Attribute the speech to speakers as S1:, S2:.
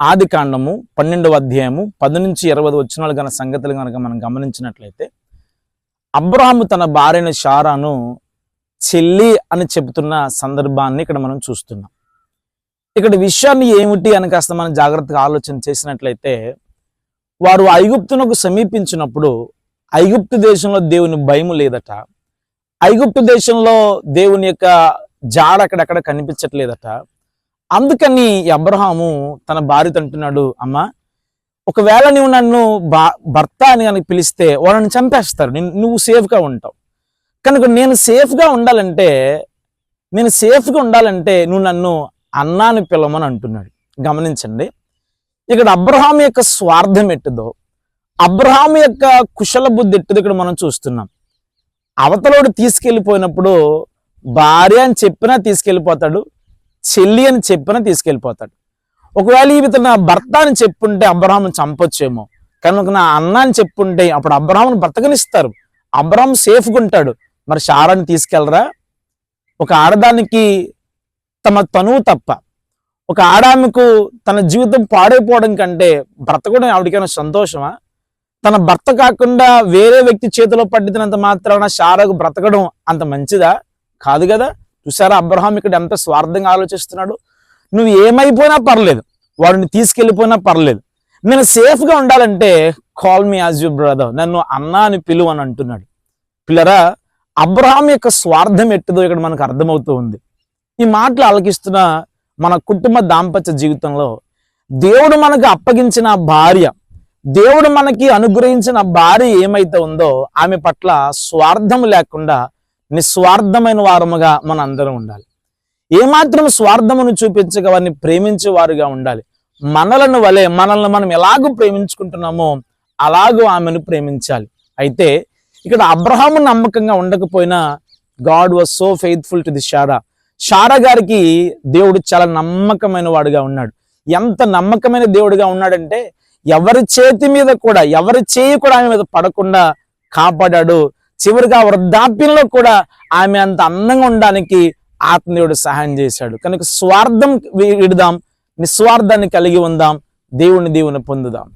S1: ఆది కాండము పన్నెండవ అధ్యాయము పది నుంచి ఇరవై వచ్చినాలు గల సంగతులు కనుక మనం గమనించినట్లయితే అబ్రహాము తన భార్యను షారాను చెల్లి అని చెబుతున్న సందర్భాన్ని ఇక్కడ మనం చూస్తున్నాం. ఇక్కడ విషయాన్ని ఏమిటి అని కాస్త మనం జాగ్రత్తగా ఆలోచన చేసినట్లయితే వారు ఐగుప్తునకు సమీపించినప్పుడు ఐగుప్తు దేశంలో దేవుని భయము లేదట ఐగుప్తు దేశంలో దేవుని యొక్క జాడ అక్కడక్కడ కనిపించట్లేదట అందుకని ఈ అబ్రహాము తన భార్యతో అంటున్నాడు అమ్మా ఒకవేళ నువ్వు నన్ను భర్త అని కనుక పిలిస్తే వాళ్ళని చంపేస్తారు. నువ్వు సేఫ్గా ఉంటావు. కనుక నేను సేఫ్గా ఉండాలంటే నేను సేఫ్గా ఉండాలంటే నువ్వు నన్ను అన్నాని పిలవమని అంటున్నాడు. గమనించండి. ఇక్కడ అబ్రహాం యొక్క స్వార్థం ఎట్టుదో అబ్రహాం యొక్క కుశల బుద్ధి ఎట్టుదో ఇక్కడ మనం చూస్తున్నాం. అవతలోడు తీసుకెళ్ళిపోయినప్పుడు భార్య అని చెప్పినా తీసుకెళ్ళిపోతాడు చెల్లి అని చెప్పిన తీసుకెళ్ళిపోతాడు. ఒకవేళ ఈమె నా భర్త అని చెప్పుంటే అబ్రహాం చంపొచ్చేమో. కనుక నా అన్న అని చెప్పుంటే అప్పుడు అబ్రహాంను బ్రతకనిస్తారు. అబ్రహాం సేఫ్గా ఉంటాడు మరి షారాన్ని తీసుకెళ్ళరా? ఒక ఆడదానికి తమ తనువు తప్ప. ఒక ఆడామెకు తన జీవితం పాడైపోవడం కంటే బ్రతకడం ఆవిడకైనా సంతోషమా? తన భర్త కాకుండా వేరే వ్యక్తి చేతిలో పట్టినంత మాత్రాన షారాకు బ్రతకడం అంత మంచిదా? కాదు కదా? చూసారా అబ్రహాం ఇక్కడ ఎంత స్వార్థంగా ఆలోచిస్తున్నాడు? నువ్వు ఏమైపోయినా పర్లేదు. వాడిని తీసుకెళ్ళిపోయినా పర్లేదు. నేను సేఫ్గా ఉండాలంటే call me as you brother నన్ను అన్నా అని పిలువు అని అంటున్నాడు. పిల్లరా అబ్రహాం యొక్క స్వార్థం ఎట్టుదో ఇక్కడ మనకు అర్థమవుతూ ఉంది. ఈ మాటలు ఆలకిస్తున్న మన కుటుంబ దాంపత్య జీవితంలో దేవుడు మనకు అప్పగించిన భార్య దేవుడు మనకి అనుగ్రహించిన భార్య ఏమైతే ఉందో ఆమె పట్ల స్వార్థం లేకుండా నిస్వార్థమైన వారముగా మన అందరం ఉండాలి. ఏమాత్రం స్వార్థమును చూపించక వారిని ప్రేమించే వారుగా ఉండాలి. మనలను వలె మనల్ని మనం ఎలాగూ ప్రేమించుకుంటున్నామో అలాగూ ఆమెను ప్రేమించాలి. అయితే ఇక్కడ అబ్రహాము నమ్మకంగా ఉండకపోయినా God was so faithful to the Sarah. Sarah గారికి దేవుడు చాలా నమ్మకమైన వాడుగా ఉన్నాడు. ఎంత నమ్మకమైన దేవుడిగా ఉన్నాడంటే ఎవరి చేతి మీద కూడా ఎవరి చేయి కూడా ఆమె మీద పడకుండా కాపాడాడు చివరిగా వృద్ధాప్యంలో కూడా ఆమె అంత అందంగా ఉండడానికి ఆత్మీయుడు సహాయం చేశాడు. కనుక స్వార్థం విడుదాం నిస్వార్థాన్ని కలిగి ఉందాం దేవుని దేవుని పొందుదాం.